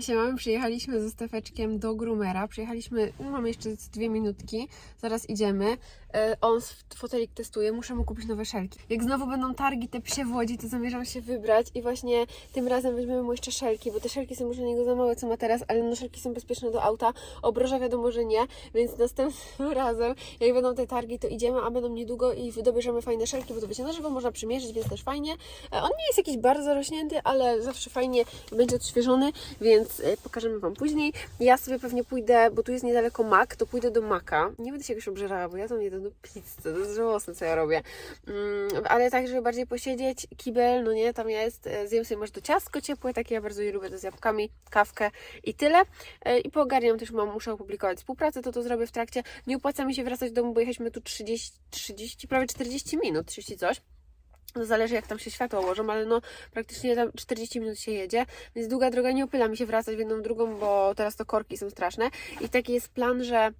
Siemamy, przyjechaliśmy ze Stefeczkiem do Groomera. Przyjechaliśmy, no mamy jeszcze dwie minutki, zaraz idziemy. E, on fotelik testuje, muszę mu kupić nowe szelki. Jak znowu będą targi te psie w Łodzi, to zamierzam się wybrać i właśnie tym razem weźmiemy mu jeszcze szelki, bo te szelki są już dla niego za małe, co ma teraz, ale no szelki są bezpieczne do auta. Obroża wiadomo, że nie, więc następnym razem, jak będą te targi, to idziemy, a będą niedługo i dobierzemy fajne szelki, bo to będzie na żywo, można przymierzyć, więc też fajnie. E, On nie jest jakiś bardzo rośnięty, ale zawsze fajnie będzie odświeżony, więc e, pokażemy Wam później. Ja sobie pewnie pójdę, bo tu jest niedaleko Mac, to pójdę do Maka. Nie będę się jakoś obżerała, bo ja tam jedę do pizzy, to jest żałosne, co ja robię. Mm, ale tak, żeby bardziej posiedzieć, kibel, no nie, tam jest, e, zjem sobie może to ciastko ciepłe, takie ja bardzo je lubię, to z jabłkami, kawkę i tyle. E, I poogarniam też, mam, muszę opublikować współpracę, to to zrobię w trakcie. Nie opłaca mi się wracać do domu, bo jechaliśmy tu 30, 30 prawie 40 minut, 30 coś. No zależy jak tam się światło ułożą, ale no praktycznie tam 40 minut się jedzie, więc długa droga nie opyla mi się wracać w jedną drugą, bo teraz to korki są straszne. I taki jest plan, że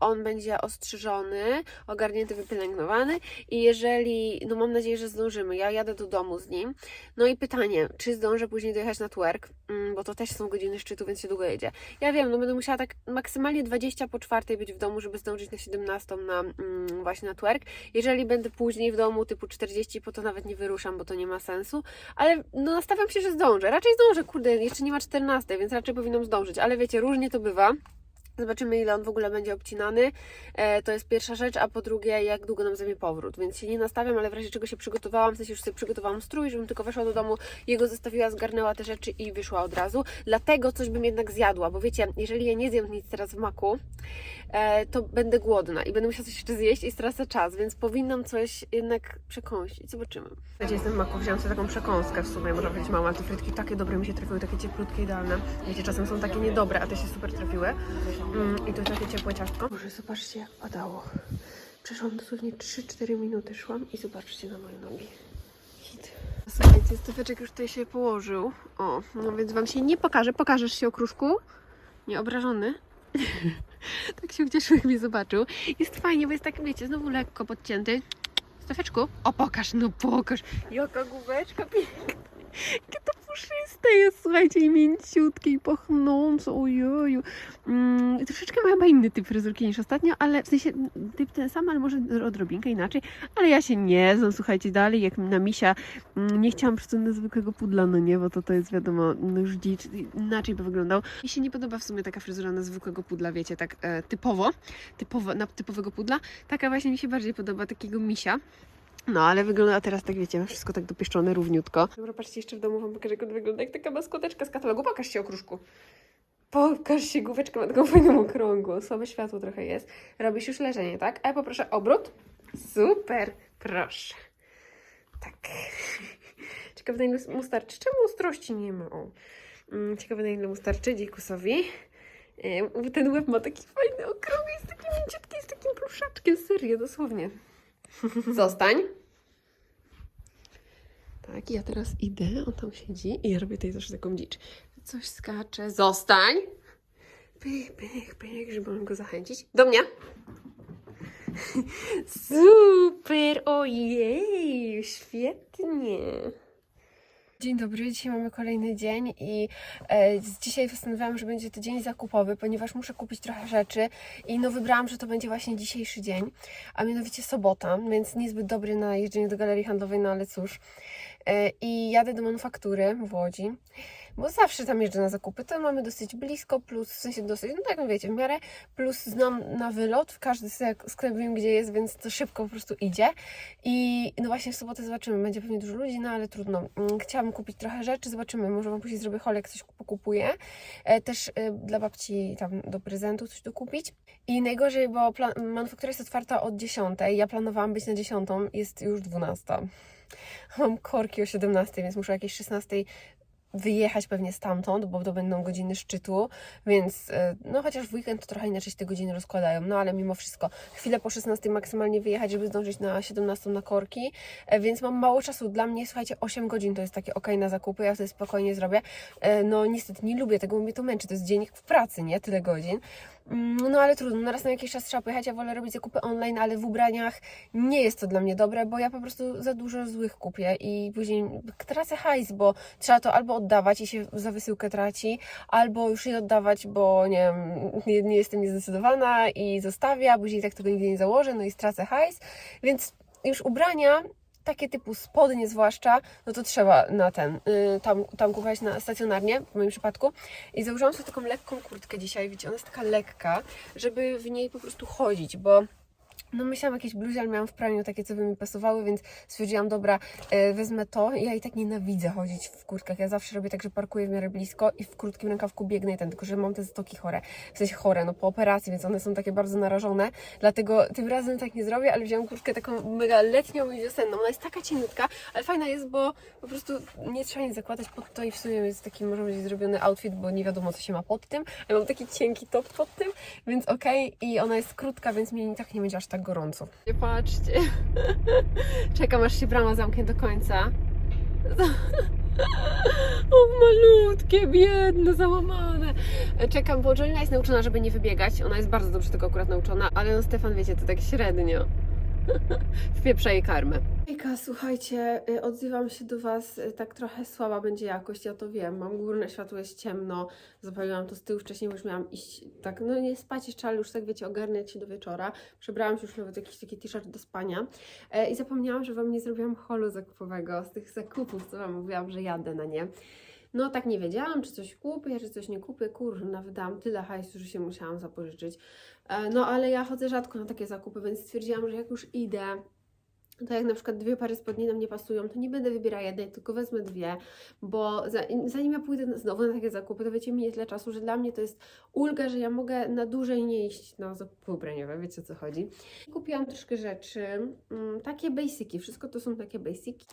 on będzie ostrzyżony, ogarnięty, wypielęgnowany i jeżeli, no mam nadzieję, że zdążymy, ja jadę do domu z nim. No i pytanie, czy zdążę później dojechać na twerk, mm, bo to też są godziny szczytu, więc się długo jedzie. Ja wiem, no będę musiała tak maksymalnie 20 po czwartej być w domu, żeby zdążyć na 17 na mm, właśnie na twerk. Jeżeli będę później w domu, typu 40, po to nawet nie wyruszam, bo to nie ma sensu. Ale no nastawiam się, że zdążę. Raczej zdążę, kurde, jeszcze nie ma 14, więc raczej powinnam zdążyć. Ale wiecie, różnie to bywa. Zobaczymy, ile on w ogóle będzie obcinany. E, to jest pierwsza rzecz, a po drugie, jak długo nam zajmie powrót. Więc się nie nastawiam, ale w razie czego się przygotowałam, w sensie już sobie przygotowałam strój, żebym tylko weszła do domu, jego zostawiła, zgarnęła te rzeczy i wyszła od razu. Dlatego coś bym jednak zjadła, bo wiecie, jeżeli ja nie zjem nic teraz w maku, to będę głodna i będę musiała coś jeszcze zjeść i stracę czas, więc powinnam coś jednak przekąsić. Zobaczymy. Gdzie jestem w maku, wziąłam sobie taką przekąskę w sumie, można powiedzieć mała, te frytki takie dobre mi się trafiły, takie cieplutkie, idealne. Wiecie, czasem są takie niedobre, a te się super trafiły. Mm, I to takie ciepłe ciastko. Może zobaczcie jak padało. Przeszłam dosłownie 3-4 minuty szłam i zobaczcie na moje nogi. Hit. Słuchajcie, Stefeczek już tutaj się położył. O, no więc Wam się nie pokażę. Pokażesz się okruszku? Nieobrażony? Tak się ucieszył, jak mnie zobaczył. Jest fajnie, bo jest tak, wiecie, znowu lekko podcięty. Stefeczku? O, pokaż, no pokaż. Jaka główeczka piękna. Jakie to puszyste jest, słuchajcie, i mięciutkie i pachnące, ojoju. Mm, troszeczkę ma chyba inny typ fryzurki niż ostatnio, ale w sensie mm, typ ten sam, ale może odrobinkę inaczej. Ale ja się nie znam, słuchajcie, dalej jak na misia. Mm, nie chciałam na zwykłego pudla, no nie, bo to to jest wiadomo, no już dzicz, inaczej by wyglądał. Mi się nie podoba w sumie taka fryzura na zwykłego pudla, wiecie, tak e, typowo, typowo, na typowego pudla. Taka właśnie mi się bardziej podoba, takiego misia. No, ale wygląda teraz tak, wiecie, wszystko tak dopieszczone, równiutko. Dobra, patrzcie, jeszcze w domu wam pokażę, jak on wygląda, jak taka maskoteczka z katalogu. Pokaż się, okruszku. Pokaż się, główeczka ma taką fajną okrągłą. Słabe światło trochę jest. Robisz już leżenie, tak? A ja poproszę obrót. Super, proszę. Tak. Ciekawe, na ile mu starczy. Czemu ostrości nie ma? O. Mm, Ciekawe, na ile mu starczy dzikusowi. Yy, Ten łeb ma taki fajny, okrągły, jest taki mięciutki, jest takim pluszaczkiem, serio, dosłownie. Zostań. Tak, ja teraz idę, on tam siedzi i ja robię tutaj zawsze taką dzicz. Coś skacze, zostań. Pych, pych, pych, żeby on go zachęcić. Do mnie. Super, ojej, świetnie. Dzień dobry, dzisiaj mamy kolejny dzień i e, dzisiaj postanowiłam, że będzie to dzień zakupowy, ponieważ muszę kupić trochę rzeczy i no wybrałam, że to będzie właśnie dzisiejszy dzień, a mianowicie sobota, więc niezbyt dobry na jeżdżenie do galerii handlowej, no ale cóż. E, I jadę do manufaktury w Łodzi, bo zawsze tam jeżdżę na zakupy, to mamy dosyć blisko, plus w sensie dosyć, no tak wiecie, w miarę, plus znam na wylot, każdy sklep wiem gdzie jest, więc to szybko po prostu idzie. I no właśnie w sobotę zobaczymy, będzie pewnie dużo ludzi, no ale trudno. Mm, Chciałam kupić trochę rzeczy, zobaczymy, może Wam później zrobię holek, coś pokupuję. E, Też e, dla babci tam do prezentu coś dokupić. I najgorzej, bo manufaktura jest otwarta od 10, ja planowałam być na 10, jest już 12. Mam korki o 17, więc muszę o jakiejś 16 wyjechać pewnie stamtąd, bo to będą godziny szczytu, więc e, no chociaż w weekend to trochę inaczej się te godziny rozkładają, no ale mimo wszystko chwilę po 16 maksymalnie wyjechać, żeby zdążyć na 17 na korki, e, więc mam mało czasu. Dla mnie, słuchajcie, 8 godzin to jest takie ok na zakupy, ja sobie spokojnie zrobię. E, No niestety nie lubię tego, bo mnie to męczy, to jest dziennik w pracy, nie? Tyle godzin. Mm, No ale trudno, na raz na jakiś czas trzeba pojechać, ja wolę robić zakupy online, ale w ubraniach nie jest to dla mnie dobre, bo ja po prostu za dużo złych kupię i później tracę hajs, bo trzeba to albo oddawać i się za wysyłkę traci, albo już nie oddawać, bo nie wiem, nie, nie jestem niezdecydowana i zostawia, później tak tego nigdy nie założę, no i stracę hajs, więc już ubrania takie typu spodnie zwłaszcza, no to trzeba na ten, y, tam, tam kupować na stacjonarnie, w moim przypadku. I założyłam sobie taką lekką kurtkę dzisiaj, widzicie, ona jest taka lekka, żeby w niej po prostu chodzić, bo no myślałam jakieś bluzy, ale miałam w praniu takie, co by mi pasowały, więc stwierdziłam, dobra, e, wezmę to. Ja i tak nienawidzę chodzić w kurtkach. Ja zawsze robię tak, że parkuję w miarę blisko i w krótkim rękawku biegnę i ten, tylko że mam te stoki chore. W sensie chore, no po operacji, więc one są takie bardzo narażone. Dlatego tym razem tak nie zrobię, ale wziąłam kurtkę taką mega letnią i wiosenną. Ona jest taka cieniutka, ale fajna jest, bo po prostu nie trzeba nic zakładać pod to i w sumie jest taki, może być zrobiony outfit, bo nie wiadomo, co się ma pod tym. Ja mam taki cienki top pod tym, więc okej. I ona jest krótka, więc mi i tak nie będzie aż tak gorąco. Patrzcie. Czekam, aż się brama zamknie do końca. O, malutkie, biedne, załamane. Czekam, bo Jolina jest nauczona, żeby nie wybiegać. Ona jest bardzo dobrze tego akurat nauczona, ale no Stefan, wiecie, to tak średnio. Wpieprza jej karmę. Ejka, słuchajcie, y, odzywam się do Was, y, tak trochę słaba będzie jakość, ja to wiem, mam górne światło, jest ciemno, zapaliłam to z tyłu wcześniej, bo już miałam iść, tak, no nie spać jeszcze, ale już tak wiecie, ogarniać się do wieczora. Przebrałam się już nawet jakiś taki t-shirt do spania e, i zapomniałam, że Wam nie zrobiłam holu zakupowego z tych zakupów, co Wam mówiłam, że jadę na nie. No tak nie wiedziałam, czy coś kupię, czy coś nie kupię, kurna, wydałam tyle hajsu, że się musiałam zapożyczyć. E, No ale ja chodzę rzadko na takie zakupy, więc stwierdziłam, że jak już idę, to jak na przykład dwie pary spodni nam nie pasują, to nie będę wybierała jednej, tylko wezmę dwie, bo za- zanim ja pójdę znowu na takie zakupy, to wiecie, minie tyle czasu, że dla mnie to jest ulga, że ja mogę na dłużej nie iść na zakupy ubraniowe, wiecie o co chodzi. Kupiłam troszkę rzeczy, mm, takie basiki, wszystko to są takie basiki.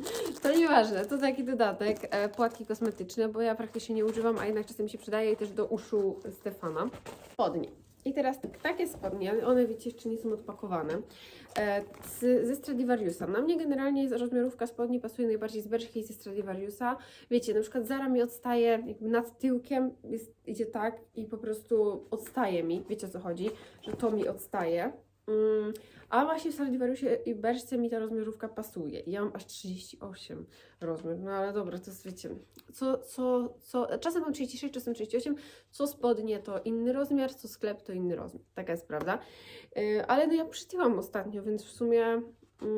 To nieważne, to taki dodatek, e, płatki kosmetyczne, bo ja praktycznie nie używam, a jednak czasem się przydaje i też do uszu Stefana. Spodnie. I teraz tak, takie spodnie, one wiecie, jeszcze nie są odpakowane, e, z, ze Stradivariusa. Na mnie generalnie rozmiarówka spodni pasuje najbardziej z Bershka i ze Stradivariusa. Wiecie, na przykład Zara mi odstaje jakby nad tyłkiem, jest, idzie tak i po prostu odstaje mi, wiecie o co chodzi, że to mi odstaje. Mm, a właśnie w Stradivariusie i Berszce mi ta rozmiarówka pasuje. Ja mam aż 38 rozmiar, no ale dobra, to jest wiecie, co, co, co, czasem mam 36, czasem 38, co spodnie to inny rozmiar, co sklep to inny rozmiar. Taka jest prawda. Yy, ale no ja przytyłam ostatnio, więc w sumie mm,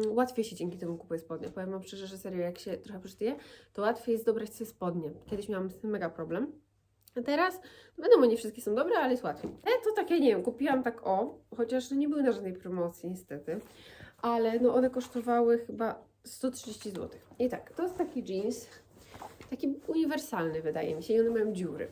łatwiej się dzięki temu kupuje spodnie. Powiem Wam szczerze, że serio, jak się trochę przytyje, to łatwiej jest dobrać sobie spodnie. Kiedyś miałam z tym mega problem. A teraz, no wiadomo, nie wszystkie są dobre, ale jest łatwiej. E, to takie, nie wiem, kupiłam tak o, chociaż nie były na żadnej promocji niestety, ale no one kosztowały chyba 130 zł. I tak, to jest taki jeans, taki uniwersalny wydaje mi się i one mają dziury.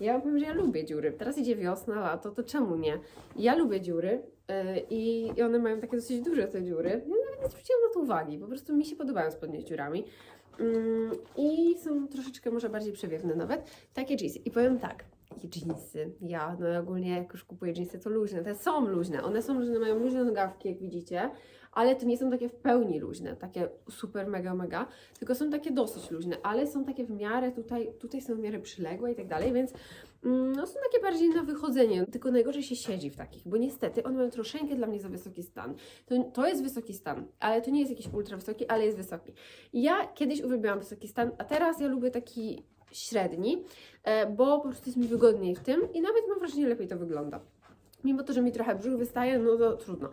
Ja powiem, że ja lubię dziury. Teraz idzie wiosna, lato, to czemu nie? Ja lubię dziury yy, i one mają takie dosyć duże te dziury. Ja nawet nie zwróciłam na to uwagi, po prostu mi się podobają spodnie z dziurami. Mm, I są troszeczkę może bardziej przewiewne nawet. Takie jeansy. I powiem tak, jeansy. Ja no ogólnie jak już kupuję jeansy, to luźne. Te są luźne. One są luźne, mają luźne nogawki, jak widzicie, ale to nie są takie w pełni luźne, takie super, mega, mega, tylko są takie dosyć luźne, ale są takie w miarę tutaj, tutaj są w miarę przyległe i tak dalej, więc mm, no, są takie bardziej na wychodzenie. Tylko najgorzej się siedzi w takich, bo niestety one mają troszeczkę dla mnie za wysoki stan. To, to jest wysoki stan, ale to nie jest jakiś ultra wysoki, ale jest wysoki. Ja kiedyś uwielbiałam wysoki stan, a teraz ja lubię taki średni, e, bo po prostu jest mi wygodniej w tym i nawet mam wrażenie, lepiej to wygląda. Mimo to, że mi trochę brzuch wystaje, no to trudno.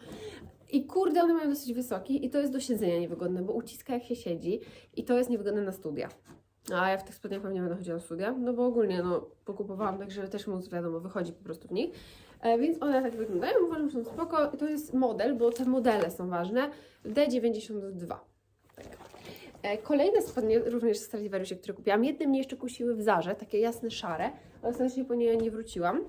I kurde, one mają dosyć wysoki i to jest do siedzenia niewygodne, bo uciska jak się siedzi i to jest niewygodne na studia. A ja w tych spodniach pewnie będę chodziła na studia, no bo ogólnie no, pokupowałam tak, żeby też móc, wiadomo, wychodzi po prostu w nich. E, więc one tak wyglądają, uważam, że są spoko. I to jest model, bo te modele są ważne. D92. Tak. E, Kolejne spodnie, również z Stradivariusie, które kupiłam. Jedne mnie jeszcze kusiły w Zarze, takie jasne, szare, ale ostatecznie po nie nie wróciłam.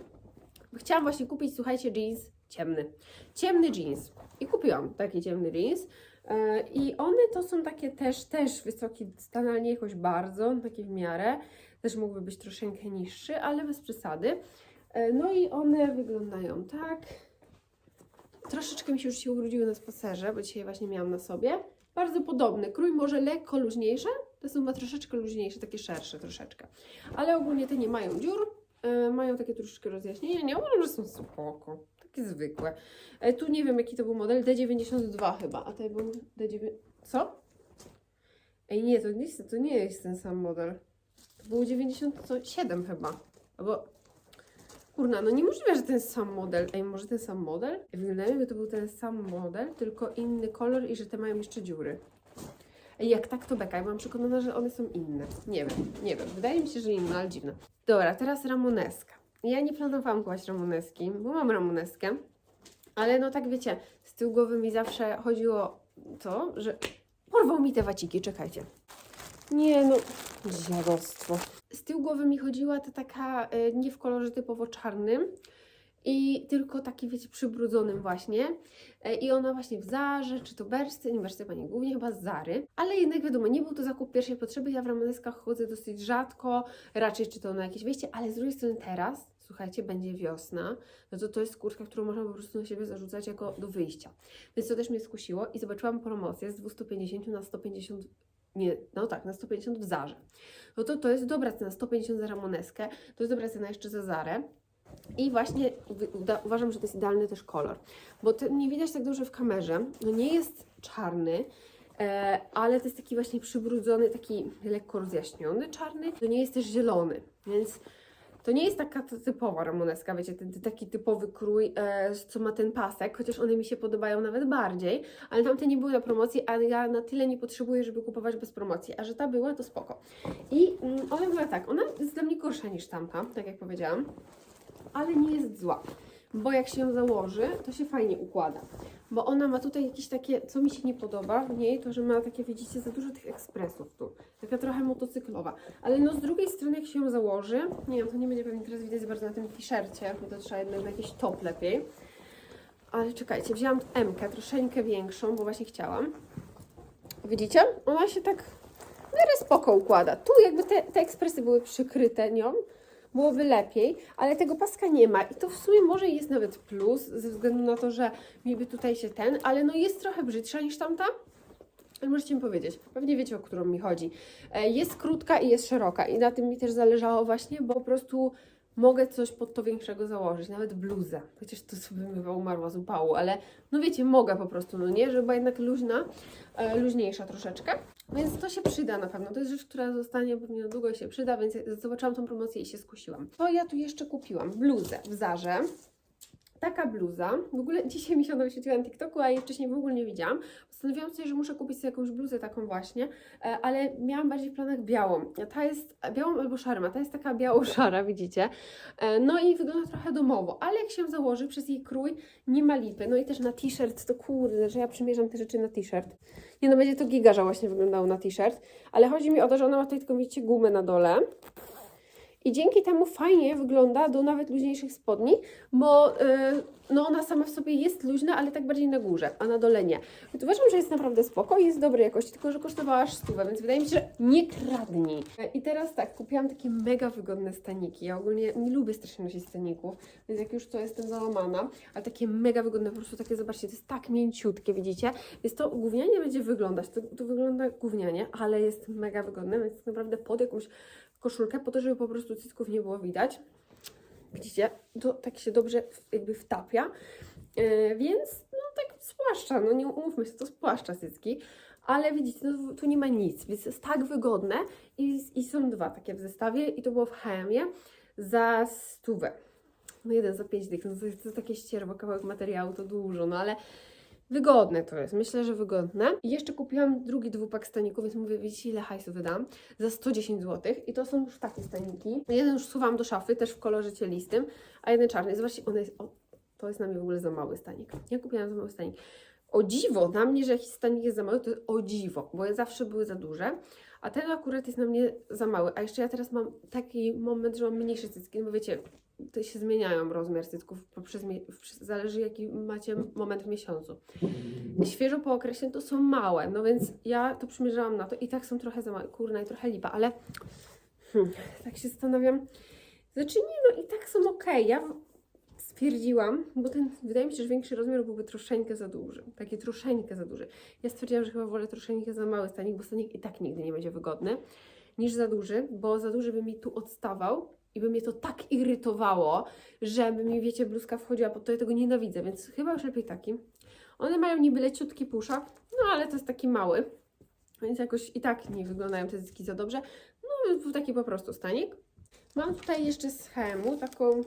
Chciałam właśnie kupić, słuchajcie, jeans ciemny. Ciemny jeans. I kupiłam taki ciemny jeans. E, I one to są takie też, też wysoki stan, ale nie jakoś bardzo, takie w miarę. Też mógłby być troszeczkę niższy, ale bez przesady. E, No i one wyglądają tak. Troszeczkę mi się już się ubrudziły na spacerze, bo dzisiaj właśnie miałam na sobie. Bardzo podobny. Krój może lekko luźniejsze, te są chyba troszeczkę luźniejsze, takie szersze troszeczkę. Ale ogólnie te nie mają dziur, e, mają takie troszeczkę rozjaśnienia. Nie uważam, że są spoko. Takie zwykłe. E, tu nie wiem, jaki to był model, D92 chyba, a to był D9... Co? Ej, nie, to nie, jest, to nie jest ten sam model. To było 97 chyba. Albo... Kurna, no niemożliwe, że ten sam model. Ej, może ten sam model? Wygląda mi, jakby to był ten sam model, tylko inny kolor i że te mają jeszcze dziury. Ej, jak tak, to beka. Ja byłam przekonana, że one są inne. Nie wiem, nie wiem. Wydaje mi się, że inne, ale dziwne. Dobra, teraz ramoneska. Ja nie planowałam kłaść ramoneski, bo mam ramoneskę. Ale no tak wiecie, z tyłu głowy mi zawsze chodziło to, że porwał mi te waciki, czekajcie. Nie no, dziadostwo. Z tyłu głowy mi chodziła ta taka e, nie w kolorze typowo czarnym i tylko taki wiecie przybrudzonym właśnie. E, I ona właśnie w Zarze, czy to Bersty, nie Bersty Pani, głównie chyba z Zary. Ale jednak wiadomo, nie był to zakup pierwszej potrzeby, ja w ramoneskach chodzę dosyć rzadko, raczej czy to na jakieś wyjście, ale z drugiej strony teraz, słuchajcie, będzie wiosna, no to to jest kurtka, którą można po prostu na siebie zarzucać jako do wyjścia. Więc to też mnie skusiło i zobaczyłam promocję z 250 na 150 nie, no tak, na 150 w Zarze. No to to jest dobra cena, 150 za ramoneskę, to jest dobra cena jeszcze za Zarę. I właśnie uważam, że to jest idealny też kolor, bo ten nie widać tak dobrze w kamerze. No nie jest czarny, e, ale to jest taki właśnie przybrudzony, taki lekko rozjaśniony czarny. To nie jest też zielony, więc to nie jest taka ty- typowa ramoneska, wiecie, ten, ten taki typowy krój, e, co ma ten pasek, chociaż one mi się podobają nawet bardziej, ale tamte nie były na promocji, a ja na tyle nie potrzebuję, żeby kupować bez promocji, a że ta była, to spoko. I mm, ona była tak, ona jest dla mnie gorsza niż tamta, tak jak powiedziałam, ale nie jest zła, bo jak się ją założy, to się fajnie układa. Bo ona ma tutaj jakieś takie, co mi się nie podoba w niej, to że ma takie, widzicie, za dużo tych ekspresów tu. Taka trochę motocyklowa. Ale no z drugiej strony, jak się ją założy, nie wiem, to nie będzie pewnie teraz widać bardzo na tym t-shircie, bo to trzeba jednak na jakiś top lepiej. Ale czekajcie, wzięłam M-kę, troszeczkę większą, bo właśnie chciałam. Widzicie? Ona się tak w miarę spoko układa. Tu jakby te, te ekspresy były przykryte nią, byłoby lepiej, ale tego paska nie ma i to w sumie może jest nawet plus, ze względu na to, że niby tutaj się ten, ale no jest trochę brzydsza niż tamta. Ale możecie mi powiedzieć, pewnie wiecie, o którą mi chodzi. E, Jest krótka i jest szeroka i na tym mi też zależało właśnie, bo po prostu mogę coś pod to większego założyć, nawet bluzę. Chociaż to sobie chyba umarła z upału, ale no wiecie, mogę po prostu, no nie, żeby była jednak luźna, e, luźniejsza troszeczkę. Więc to się przyda na pewno. To jest rzecz, która zostanie pewnie długo się przyda, więc zobaczyłam tą promocję i się skusiłam. To ja tu jeszcze kupiłam bluzę w Zarze. Taka bluza, w ogóle dzisiaj mi się ona wyświetliła na TikToku, a jej wcześniej w ogóle nie widziałam. Postanowiłam sobie, że muszę kupić sobie jakąś bluzę taką właśnie, e, ale miałam bardziej w planach białą. Ta jest białą albo szarą, a ta jest taka biało-szara, widzicie. E, No i wygląda trochę domowo, ale jak się założy przez jej krój, nie ma lipy. No i też na t-shirt, to kurde, że ja przymierzam te rzeczy na t-shirt. Nie no, będzie to giga żałośnie wyglądało na t-shirt, ale chodzi mi o to, że ona ma tutaj tylko, widzicie, gumę na dole. I dzięki temu fajnie wygląda do nawet luźniejszych spodni, bo yy, no ona sama w sobie jest luźna, ale tak bardziej na górze, a na dole nie. Więc uważam, że jest naprawdę spoko i jest dobrej jakości, tylko że kosztowała aż stówę, więc wydaje mi się, że nie kradnij. E, I teraz tak, kupiłam takie mega wygodne staniki. Ja ogólnie nie lubię strasznie nosić staników, więc jak już to jestem załamana, ale takie mega wygodne, po prostu takie, zobaczcie, to jest tak mięciutkie, widzicie? Więc to gównianie będzie wyglądać, to, to wygląda gównianie, ale jest mega wygodne, więc naprawdę pod jakąś koszulkę po to, żeby po prostu cycków nie było widać. Widzicie? To tak się dobrze jakby wtapia. Yy, więc no tak spłaszcza, no nie umówmy się, to spłaszcza cycki. Ale widzicie, no, tu nie ma nic, więc jest tak wygodne i, i są dwa takie w zestawie i to było w HM-ie za stówę. No jeden za 5 dych, no to jest, to takie ścierwo, kawałek materiału to dużo, no ale Wygodne to jest, myślę, że wygodne. I jeszcze kupiłam drugi dwupak staników, więc mówię, widzicie ile hajsu wydam? Za 110 zł. I to są już takie staniki. Jeden już suwam do szafy, też w kolorze cielistym, a jeden czarny. Zobaczcie, one jest, o, to jest na mnie w ogóle za mały stanik. Ja kupiłam za mały stanik. O dziwo, na mnie, że jakiś stanik jest za mały, to o dziwo, bo zawsze były za duże. A ten akurat jest na mnie za mały. A jeszcze ja teraz mam taki moment, że mam mniejsze cycki, no bo wiecie, to się zmieniają rozmiar cycków, poprzez, zależy jaki macie moment w miesiącu. Świeżo po okresie to są małe, no więc ja to przymierzałam na to i tak są trochę za małe, kurna i trochę lipa, ale hmm, tak się zastanawiam, znaczy nie, no i tak są ok, ja stwierdziłam, bo ten, wydaje mi się, że większy rozmiar byłby troszeczkę za duży, taki troszeczkę za duży. Ja stwierdziłam, że chyba wolę troszeczkę za mały stanik, bo stanik i tak nigdy nie będzie wygodny, niż za duży, bo za duży by mi tu odstawał i by mnie to tak irytowało, że by mi, wiecie, bluzka wchodziła pod to, ja tego nienawidzę, więc chyba już lepiej taki. One mają niby leciutki puszak, no ale to jest taki mały, więc jakoś i tak nie wyglądają te zyski za dobrze. No był taki po prostu stanik. Mam tutaj jeszcze z taką,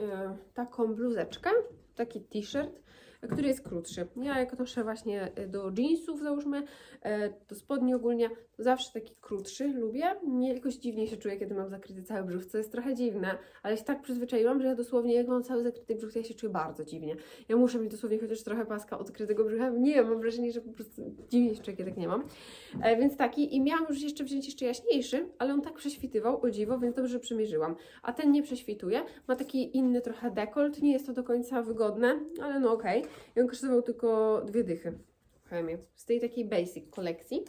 e, taką bluzeczkę, taki t-shirt, który jest krótszy. Ja jak noszę właśnie do jeansów załóżmy, e, do spodni ogólnie, zawsze taki krótszy lubię. Nie jakoś dziwnie się czuję, kiedy mam zakryty cały brzuch, co jest trochę dziwne, ale się tak przyzwyczaiłam, że ja dosłownie jak mam cały zakryty brzuch, to ja się czuję bardzo dziwnie. Ja muszę mieć dosłownie chociaż trochę paska odkrytego brzucha. Nie wiem, mam wrażenie, że po prostu dziwnie się czuję, kiedy tak nie mam. E, więc taki i miałam już jeszcze wziąć jeszcze jaśniejszy, ale on tak prześwitywał, o dziwo, więc dobrze przymierzyłam. A ten nie prześwituje, ma taki inny trochę dekolt, nie jest to do końca wygodne, ale no okej. I on kosztował tylko dwie dychy chemii, z tej takiej basic kolekcji.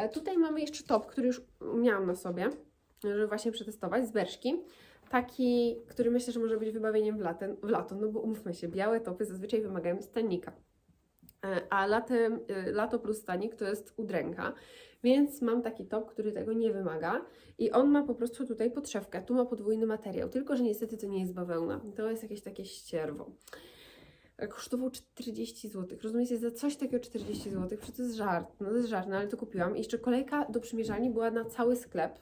E, tutaj mamy jeszcze top, który już miałam na sobie, żeby właśnie przetestować, z Berszki. Taki, który myślę, że może być wybawieniem w, latem, w lato, no bo umówmy się, białe topy zazwyczaj wymagają stanika. E, A latem, y, lato plus stanik to jest udręka, więc mam taki top, który tego nie wymaga i on ma po prostu tutaj podszewkę, tu ma podwójny materiał, tylko że niestety to nie jest bawełna, to jest jakieś takie ścierwo. Kosztował 40 zł. Rozumiecie, za coś takiego 40 zł, przecież to jest żart, no to jest żart, no ale to kupiłam. I jeszcze kolejka do przymierzalni była na cały sklep,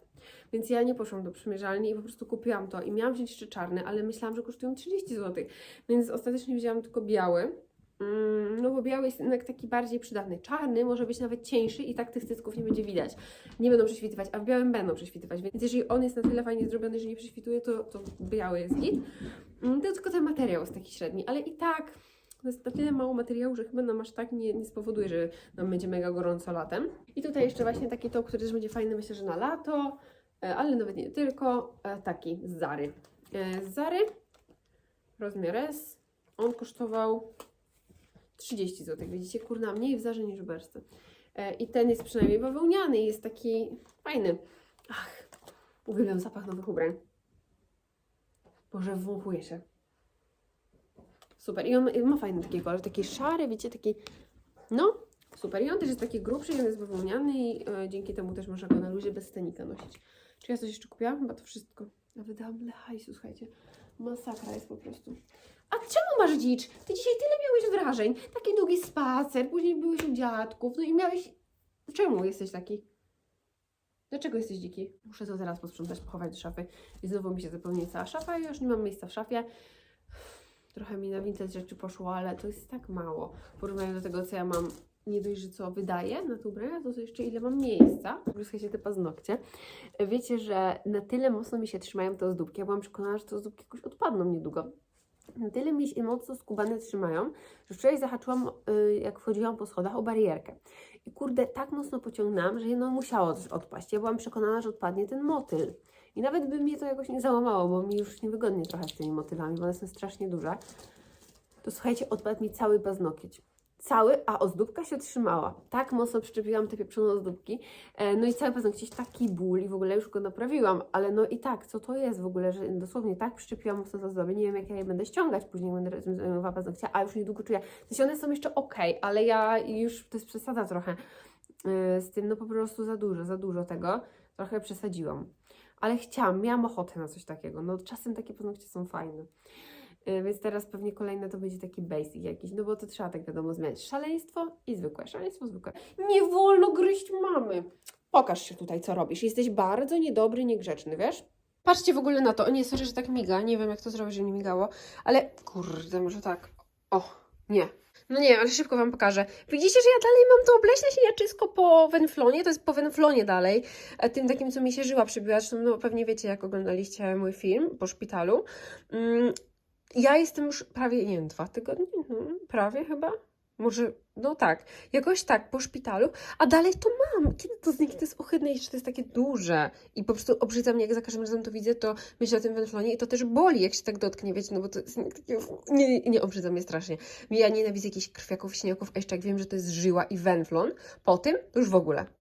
więc ja nie poszłam do przymierzalni i po prostu kupiłam to. I miałam wziąć jeszcze czarny, ale myślałam, że kosztują 30 zł, więc ostatecznie wzięłam tylko biały. Mm, No bo biały jest jednak taki bardziej przydatny. Czarny może być nawet cieńszy i tak tych cycków nie będzie widać. Nie będą prześwitywać, a w białym będą prześwitywać. Więc jeżeli on jest na tyle fajnie zrobiony, że nie prześwituje, to, to biały jest git. Mm, To tylko ten materiał jest taki średni, ale i tak to jest na tyle mało materiału, że chyba nam aż tak nie, nie spowoduje, że nam będzie mega gorąco latem. I tutaj jeszcze właśnie taki top, który też będzie fajny, myślę, że na lato, e, ale nawet nie tylko, e, taki z Zary. E, Z Zary, rozmiar S, on kosztował 30 zł. Widzicie, kurna, mniej w Zarze niż w Berce. E, I ten jest przynajmniej bawełniany i jest taki fajny. Ach, uwielbiam zapach nowych ubrań. Boże, wąchuje się. Super. I on ma- fajny taki kolor, taki szary, wiecie, taki... No, super. I on też jest taki grubszy, on jest bawełniany i e, dzięki temu też można go na luzie bez stenika nosić. Czy ja coś jeszcze kupiłam? Chyba to wszystko. Ja wydałam tyle słuchajcie. Masakra jest po prostu. A czemu masz dzicz? Ty dzisiaj tyle miałeś wrażeń. Taki długi spacer, później byłeś u dziadków, no i miałeś... Czemu jesteś taki? Dlaczego jesteś dziki? Muszę to zaraz posprzątać, pochować do szafy. I znowu mi się zapełni cała szafa i już nie mam miejsca w szafie. Trochę mi na vintage rzeczy poszło, ale to jest tak mało. W porównaniu do tego, co ja mam nie dość, że co wydaję na te ubrania, to, to jeszcze ile mam miejsca. Słuchajcie, te paznokcie. Wiecie, że na tyle mocno mi się trzymają te ozdóbki. Ja byłam przekonana, że te ozdóbki jakoś odpadną niedługo. Tyle mi się mocno skubane trzymają, że wczoraj zahaczyłam, y, jak wchodziłam po schodach, o barierkę. I kurde, tak mocno pociągnęłam, że no musiało coś odpaść. Ja byłam przekonana, że odpadnie ten motyl. I nawet by mnie to jakoś nie załamało, bo mi już niewygodnie trochę z tymi motylami, bo one są strasznie duże. To słuchajcie, odpadł mi cały paznokieć. Cały, a ozdóbka się trzymała. Tak mocno przyczepiłam te pieprzone ozdóbki. E, no i cały paznokieć, taki ból i w ogóle już go naprawiłam. Ale no i tak, co to jest w ogóle, że dosłownie tak przyczepiłam mocno te ozdoby. Nie wiem, jak ja je będę ściągać później, będę zajmowała paznokcia, a już niedługo czuję. W sensie one są jeszcze ok, ale ja już, to jest przesada trochę e, z tym, no po prostu za dużo, za dużo tego. Trochę przesadziłam. Ale chciałam, miałam ochotę na coś takiego. No czasem takie paznokcie są fajne. Y, Więc teraz pewnie kolejne to będzie taki basic jakiś, no bo to trzeba tak wiadomo zmieniać. Szaleństwo i zwykłe, szaleństwo zwykłe. Nie wolno gryźć mamy. Pokaż się tutaj, co robisz. Jesteś bardzo niedobry, niegrzeczny, wiesz? Patrzcie w ogóle na to. O nie, sorry, że tak miga. Nie wiem, jak to zrobić, żeby nie migało. Ale kurde, może tak. O, nie. No nie, ale szybko Wam pokażę. Widzicie, że ja dalej mam to obleśne śniaczysko po wenflonie, to jest po wenflonie dalej, e, tym takim, co mi się żyła przybiła, zresztą no pewnie wiecie, jak oglądaliście mój film po szpitalu. Ja jestem już prawie, nie wiem, dwa tygodnie, no, prawie chyba, może, no tak, jakoś tak po szpitalu, a dalej to mam. Kiedy to zniknie? To jest ohydne, jeszcze to jest takie duże i po prostu obrzydza mnie, jak za każdym razem to widzę, to myślę o tym wenflonie i to też boli, jak się tak dotknie, wiecie, no bo to jest takie, nie, nie, obrzydza mnie strasznie. Ja nienawidzę jakichś krwiaków, śniaków, a jeszcze jak wiem, że to jest żyła i wenflon, po tym już w ogóle.